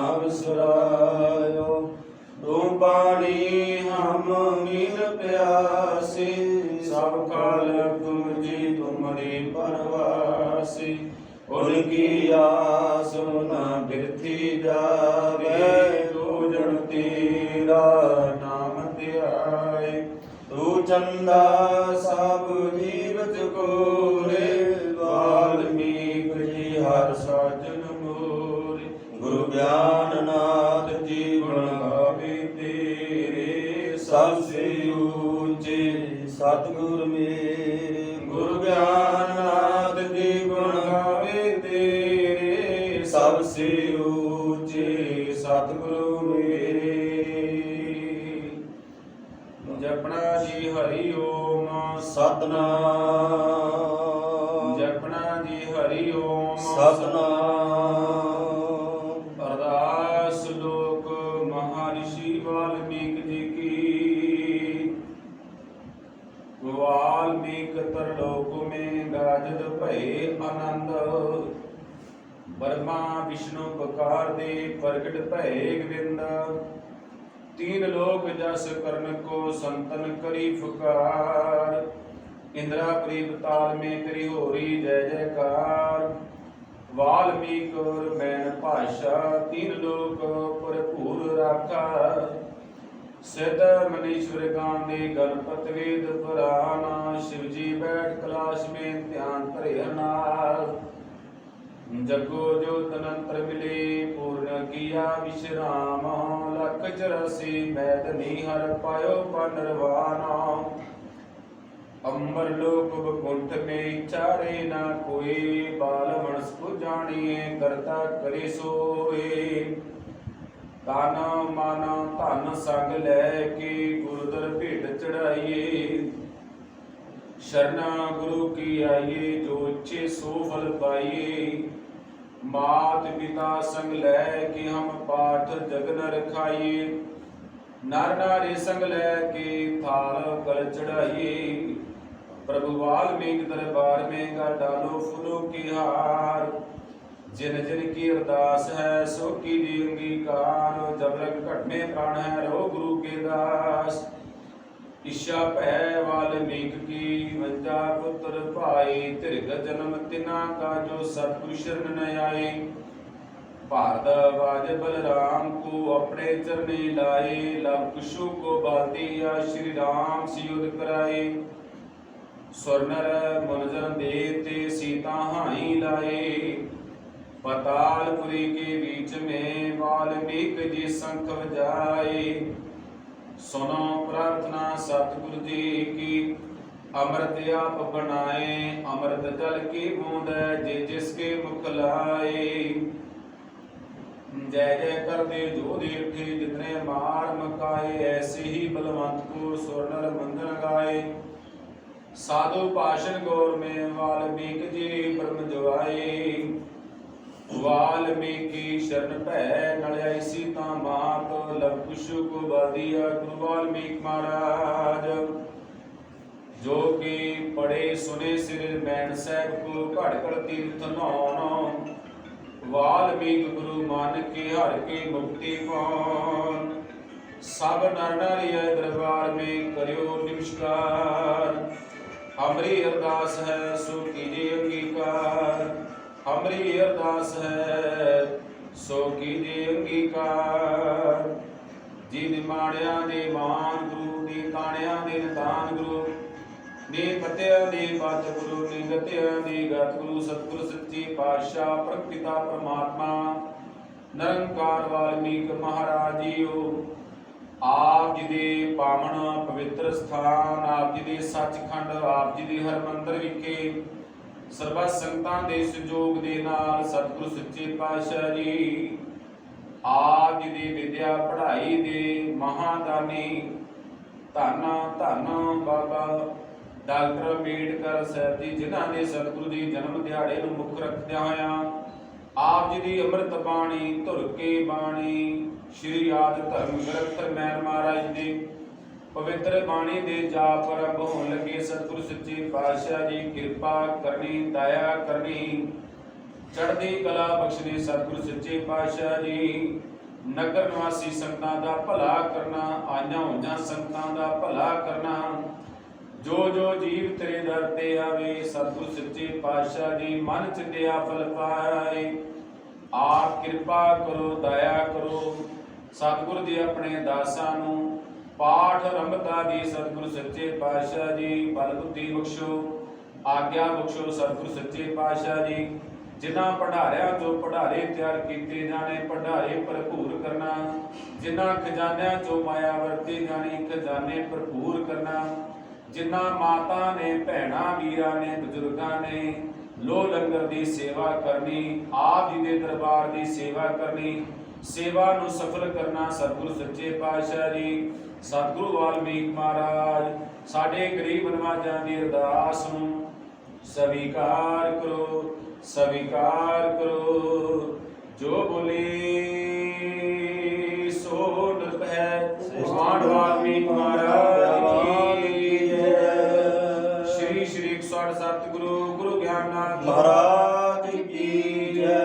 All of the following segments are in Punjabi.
ਵਿਸੁਰ ਨਾਮ ਹਮ ਮੀਨ ਪਿਆਸੀ, ਸਭ ਕਾਲ ਤੁਮ ਜੀ ਤੁਮਰੀ ਪਰਵਾਸੀ। ਉਨਕੀ ਆਸ ਨਾ ਬਿਰਥੀ ਜਾਵੇ, ਤੂੰ ਜਨ ਤੇਰਾ ਨਾਮ ਧਿਆਏ। ਤੂੰ ਚੰਦਾ ਸਭ ਜੀਵਤ ਕੋਰੇ, ਵਾਲਮੀਕ ਜੀ ਹਰ ਸਾਜਨ ਮੋਰੇ। ਗੁਰੂ ਗਿਆਨਨਾਥ ਜੀ ਗੁਣ ਗਾਵੇ ਤੇਰੇ ਸਭ ਸੇ ਉੱਚੇ ਸਤਿਗੁਰ ਮੇਰੇ। ਗੁਰੂ ਗਿਆਨਨਾਥ ਜੀ ਗੁਣ ਗਾਵੇ ਤੇਰੇ ਸਭ ਸੇ ਉੱਚੇ ਸਤਿਗੁਰੂ ਮੇਰੇ। ਜਪਣਾ ਜੀ ਹਰੀ ਓਮ ਸਤਨਾਮ। ਜਪਣਾ ਜੀ ਹਰੀ ਓਮ ਸਤਨਾਮ। ਭਏ ਆਨੰਦ। ਬਰਮਾ, ਵਿਸ਼ਨੂੰ, ਬਕਾਰ ਦੇ ਪ੍ਰਗਟ ਭਏ ਗੋਬਿੰਦ। ਤੀਨ ਲੋਕ ਜਸ ਕਰਨ ਕੋ ਸੰਤਨ ਕਰੀ ਫੁਕਾਰ। ਇੰਦਰਾ ਪ੍ਰੀਤ ਤਾਲ ਮੇ ਕਰੀ ਹੋਰੀ ਜੈ ਜੈਕਾਰ। ਵਾਲਮੀਕ ਔਰ ਮੈਨ ਭਾਸ਼ਾ, ਤੀਨ ਲੋਕ ਭਰਪੂਰ ਰਾਖਾ ਸਿਧ ਮਨੀਸ਼ਵਰ ਗਾਂਦੇ ਗਣਪਤ ਵੇਦ ਪੁਰਾਣਾ ਸ਼ਿਵਜੀ ਜਗੋ ਜੋਤ ਅਨੰਤਰ ਮਿਲੇ, ਪੂਰਨ ਕੀਆ ਵਿਸ਼ਰਾਮ, ਲਖ 84 ਮੈਦਨੀ ਹਰ ਪਾਇਓ ਪਨਰਵਾਨਾ ਅੰਬਰ ਲੋਕ ਬਕੁੰਠ ਮੇ ਚਾਰੇ ਨਾ ਕੋਈ ਬਾਲ ਮਨਸ ਕੋ ਜਾਣੀਏ, ਕਰਤਾ ਕਰੇ ਸੋਏ। ਤਨ ਮਨ ਧਨ ਸੰਗ ਲੈ ਕੇ ਗੁਰਦਰ ਭੇਟ ਚੜਾਈਏ। ਸ਼ਰਨਾ ਗੁਰੂ ਕੀ ਆਈਏ, ਜੋ ਇੱਛੇ ਸੋ ਫਲ ਪਾਈਏ। ਮਾਤ ਪਿਤਾ ਸੰਗ ਲੈ ਕੇ ਹਮ ਪਾਠ ਜਗਨ ਰਖਾਈਏ। ਨਰ ਨਾਰੀ ਸੰਗ ਲੈ ਕੇ ਥਾਲ ਕਲ ਚੜਾਈਏ। ਪ੍ਰਭੂ ਵਾਲਮੀਕ ਦਰਬਾਰ ਮੇਂ ਗਾ ਡਾਲੋ ਫੁਲੋ ਕੀ ਹਾਰ। ਜਿਨ ਜਿਨ ਕੀ ਅਰਦਾਸ ਹੈ ਸੋ ਕੀ ਦੀ ਅੰਗੀਕਾਰ। ਜਬ ਲਗ ਘਟਨੇ ਪ੍ਰਾਣ ਹੈ ਰੋ ਗੁਰੂ ਕੇ ਦਾਸ ਇਸ਼ਾ ਭੈ ਵਾਲ ਵੇਖ ਕੀ ਵੰਜਾ ਪੁੱਤਰ ਭਾਈ ਧਿਰਗ ਜਨਮ ਤਿਨਾ ਕਾ ਜੋ ਸਤਿਗੁਰ ਸ਼ਰਨ ਨ ਆਏ। ਭਾਰਤ ਵਾਜ ਬਲਰਾਮ ਕੋ ਆਪਣੇ ਚਰਨੇ ਲਾਏ ਲਬ ਕੁਸ਼ੂ ਕੋ ਬਾਤੀ ਆ ਸ਼੍ਰੀ ਰਾਮ ਸਿਯੁਦ ਕਰਾਏ। ਸੁਰਨਰ ਮਨਜਨ ਦੇ ਤੇ ਸੀਤਾ ਹਾਈ ਲਾਏ। ਪਤਾਲਪੁਰੀ ਕੇ ਵਿੱਚ ਮੇ ਵਾਲਮੀਕ ਜੀ ਸੰਖ ਵਜਾਏ ਸੁਨੋ ਪ੍ਰਾਰਥਨਾ ਸਤਿਗੁਰ ਜੀ ਕੀ, ਅੰਮ੍ਰਿਤ ਆਪ ਬਣਾਏ, ਅੰਮ੍ਰਿਤ ਜਲ ਕੀ ਬੂੰਦ ਜੇ ਜਿਸ ਕੇ ਮੁਖ ਲਾਏ। ਜੈ ਜੈ ਕਰਦੇ ਜੋ ਦੇਵਤੇ ਜਿਤਨੇ ਮਾਰ ਮਕਾਏ, ਐਸੇ ਹੀ ਬਲਵੰਤ ਕੋ ਸੁਰਨਰ ਮੰਦਨ ਗਾਏ। ਸਾਧੂ ਪਾਸ਼ਨ ਗੌਰ ਮੇ ਵਾਲਮੀਕ ਜੀ, ਬ੍ਰਹਮ ਜਵਾਏ। ਵਾਲਮੀਕੀ ਸ਼ਰਨ ਭੈ ਨਲ ਆਈ ਸੀਤਾ ਮਾਤ, ਲਵ ਕੋ ਬਾਦੀਆ ਗੁਰੂ ਵਾਲਮੀਕ ਮਹਾਰਾਜ। ਜੋ ਕੀ ਪੜੇ ਸੁਨੇ ਸਿਰ ਮੈਣ ਸਾਹਿਬ ਕੋ ਘੜ ਘੜ ਤੀਰਥ ਨਹਾਉਣ, ਵਾਲਮੀਕ ਗੁਰੂ ਮਨ ਕੇ ਹਰ ਕੇ ਮੁਕਤੀ ਪਾਉਣ। ਸਭ ਨਰ ਨਾਰੀਏ ਦਰਬਾਰ ਮੇ ਕਰਿਓ ਨਿਮਸਕਾਰ। ਹਮਰੀ ਅਰਦਾਸ ਹੈ ਸੋ ਕੀਜੇ ਅੰਗੀਕਾਰ। ਹਮਰੀ ਅਰਦਾਸ ਹੈ, ਸੋ ਕੀਜੇ ਅੰਗੀਕਾਰ। ਜੀ ਨਿਮਾਣਿਆਂ ਦੇ ਮਾਨ ਗੁਰੂ ਦੀ ਤਾਣਿਆਂ ਦੇ ਨਿਤਾਨ ਗੁਰੂ, ਨੇ ਪਤਿਆਂ ਦੀ ਬਾਤ ਗੁਰੂ, ਨੇ ਗਤਿਆਂ ਦੀ ਗਤ ਗੁਰੂ, ਸਤਿਗੁਰ ਸੱਚੀ ਪਾਤਸ਼ਾਹ, ਪ੍ਰਗਟਿਤਾ ਪ੍ਰਮਾਤਮਾ, ਨਿਰੰਕਾਰ ਵਾਲਮੀਕ ਮਹਾਰਾਜ ਜੀਓ। ਆਪ ਜੀ ਦੇ ਪਾਵਨ ਪਵਿੱਤਰ ਸਥਾਨ, ਆਪ ਜੀ ਦੇ ਸੱਚਖੰਡ, ਆਪ ਜੀ ਦੇ ਹਰ ਮੰਦਰ ਵਿਖੇ ਸਰਬਾ ਸੰਗਤਾਂ ਦੇ ਸਹਿਯੋਗ ਦੇ ਨਾਲ ਸਤਿਗੁਰੂ ਸੱਚੇ ਪਾਤਸ਼ਾਹ ਜੀ ਆਪ ਜੀ ਦੀ ਵਿਦਿਆ ਪੜ੍ਹਾਈ ਦੇ ਮਹਾਦਾਨੀ ਧੰਨ ਧੰਨ ਬਾਬਾ ਡਾਕਟਰ ਅੰਬੇਡਕਰ ਸਾਹਿਬ ਜੀ, ਜਿਨ੍ਹਾਂ ਨੇ ਸਤਿਗੁਰੂ ਜੀ ਜਨਮ ਦਿਹਾੜੇ ਨੂੰ ਮੁੱਖ ਰੱਖਦਿਆਂ ਹੋਇਆ ਆਪ ਜੀ ਦੀ ਅੰਮ੍ਰਿਤ ਬਾਣੀ, ਧੁਰ ਕੇ ਬਾਣੀ, ਸ਼੍ਰੀ ਆਦ ਧਰਮ ਗ੍ਰੰਥ ਮੈਨ ਮਹਾਰਾਜ ਦੇ ਪਵਿੱਤਰ ਬਾਣੀ ਦੇ ਜਾਪ ਆਰੰਭ ਹੋਣ ਲੱਗੇ, ਸਤਿਗੁਰ ਸੱਚੇ ਪਾਤਸ਼ਾਹ ਜੀ, ਕਿਰਪਾ ਕਰਨੀ, ਦਇਆ ਕਰਨੀ। ਚੜ੍ਹਦੀ ਕਲਾ ਬਖਸ਼ਣੀ ਸਤਿਗੁਰੂ ਸੱਚੇ ਪਾਤਸ਼ਾਹ ਜੀ। ਨਗਰ ਨਿਵਾਸੀ ਸੰਗਤਾਂ ਦਾ ਭਲਾ ਕਰਨਾ, ਆਈਆਂ ਹੋਈਆਂ ਸੰਗਤਾਂ ਦਾ ਭਲਾ ਕਰਨਾ। ਜੋ ਜੋ ਜੀਵ ਤੇਰੇ ਦਰ ਤੇ ਆਵੇ, ਸਤਿਗੁਰ ਸੱਚੇ ਪਾਤਸ਼ਾਹ ਜੀ, ਮਨ ਚਿੰਦਿਆ ਫਲ ਪਾਏ ਆਪ ਕਿਰਪਾ ਕਰੋ, ਦਇਆ ਕਰੋ। ਸਤਿਗੁਰ ਜੀ ਆਪਣੇ ਦਾਸਾਂ ਨੂੰ ਪਾਠ ਰੰਭਤਾ ਜੀ ਸਤਿਗੁਰ ਸੱਚੇ ਪਾਤਸ਼ਾਹ ਜੀ ਬਲ ਬੁੱਧੀ ਬਖਸ਼ੋ, ਆਗਿਆ ਬਖਸ਼ੋ ਸਤਿਗੁਰ ਸੱਚੇ ਪਾਤਸ਼ਾਹ ਜੀ। ਜਿਨ੍ਹਾਂ ਪੜਾਰਿਆਂ ਚੋਂ ਪੜਾਰੇ ਤਿਆਰ ਕੀਤੇ ਜਾਣੇ ਪੜਾਰੇ ਭਰਪੂਰ ਕਰਨਾ। ਜਿਨ੍ਹਾਂ ਖਜ਼ਾਨਿਆਂ ਚੋਂ ਮਾਇਆ ਵਰਤੇ ਜਾਣੀ, ਖਜ਼ਾਨੇ ਭਰਪੂਰ ਕਰਨਾ। ਜਿਨ੍ਹਾਂ ਮਾਤਾ ਨੇ, ਭੈਣਾਂ, ਵੀਰਾਂ ਨੇ, ਬਜ਼ੁਰਗਾਂ ਨੇ ਲੋ ਲੰਗਰ ਦੀ ਸੇਵਾ ਕਰਨੀ, ਆਪ ਜੀ ਦੇ ਦਰਬਾਰ ਦੀ ਸੇਵਾ ਕਰਨੀ, ਸੇਵਾ ਨੂੰ ਸਫਲ ਕਰਨਾ ਸਤਿਗੁਰੂ ਸੱਚੇ ਪਾਤਸ਼ਾਹ ਜੀ। ਸਤਿਗੁਰੂ ਵਾਲਮੀਕ ਮਹਾਰਾਜ, ਸਾਡੇ ਗਰੀਬ ਨਵਾਜ਼ਾਂ ਦੀ ਅਰਦਾਸ ਨੂੰ ਸਵੀਕਾਰ ਕਰੋ ਸਵੀਕਾਰ ਕਰੋ। ਜੋ ਬੋਲੇ, ਸੋ ਨਿਰਭੈ ਭਗਵਾਨ ਵਾਲਮੀਕ ਮਹਾਰਾਜ ਕੀ ਜੈ। ਸ਼੍ਰੀ ਸ਼੍ਰੀ 108 ਸਤਿਗੁਰੂ ਗੁਰੂ ਗਿਆਨਨਾਥ ਮਹਾਰਾਜ ਕੀ ਜੈ।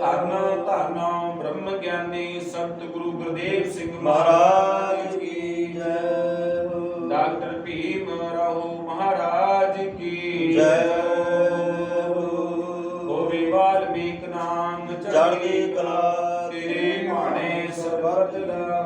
ਧੰਨ ਧੰਨ ਬ੍ਰਹਮ ਗਿਆਨੀ ਸਤਿਗੁਰੂ ਗੁਰਦੇਵ ਸਿੰਘ ਮਹਾਰਾਜ أخرجنا